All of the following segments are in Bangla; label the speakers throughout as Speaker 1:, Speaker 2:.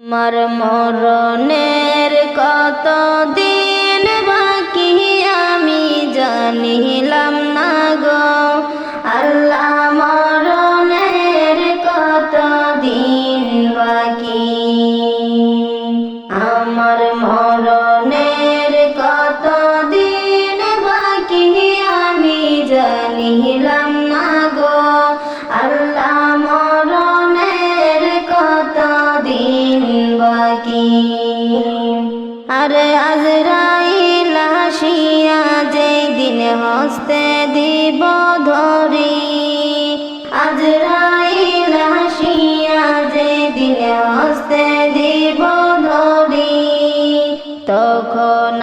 Speaker 1: আমার মরণের কত বাকি আরে আজরাইল হাসিয়া যেই দিন হস্তে দিব ধরি। আজরাইল হাসিয়া যেই দিন হস্তে দিব ধরি। তখন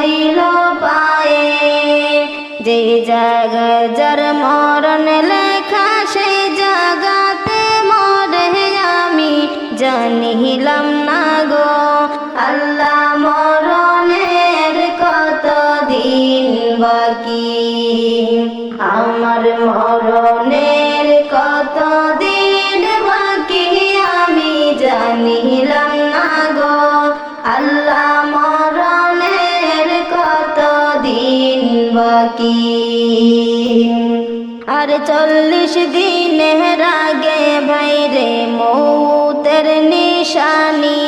Speaker 1: হইল পায়ে। যে জায়গা যার মরণ লেখা, সেই জায়গাতে মরে আমি। জানিলাম না গো, আল্লাহ মরণের কত দিন বাকি? আমার মরণের বাকি। আর চল্লিশ দিনের আগে ভাইরে মৌতের নিশানি।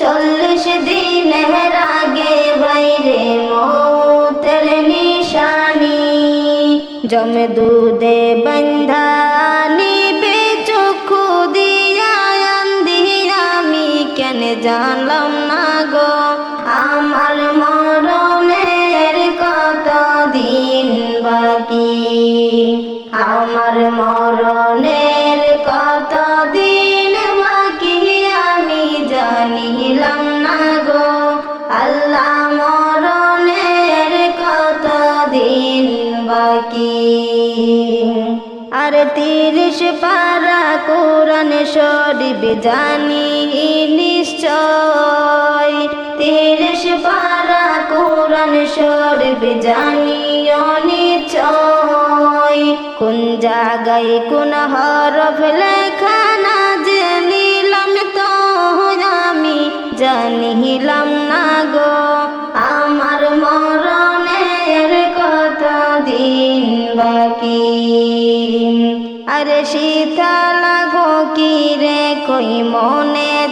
Speaker 1: চল্লিশ দিনের আগে বাইরে মৌতের নিশানি। জমে দুধে বন্ধানি বে চক্ষু দিয়া আন্দি কেন জানলাম আমার মরণের কত দিন বাকি আমি জানিলাম না গো। আল্লাহ মরণের কত দিন বাকি। আর তিরিশ পারা কোরআন শরীফ জানি নিশ্চয়। তিরিশ পারা কোরআন শরীফ জানিও জায়গায় কোন হরফ লেখা না জানিলাম তো আমি জানিলাম না গো। আমার মরণের কত দিন বাকি। আরে শীতলা কি রে কই মনেতে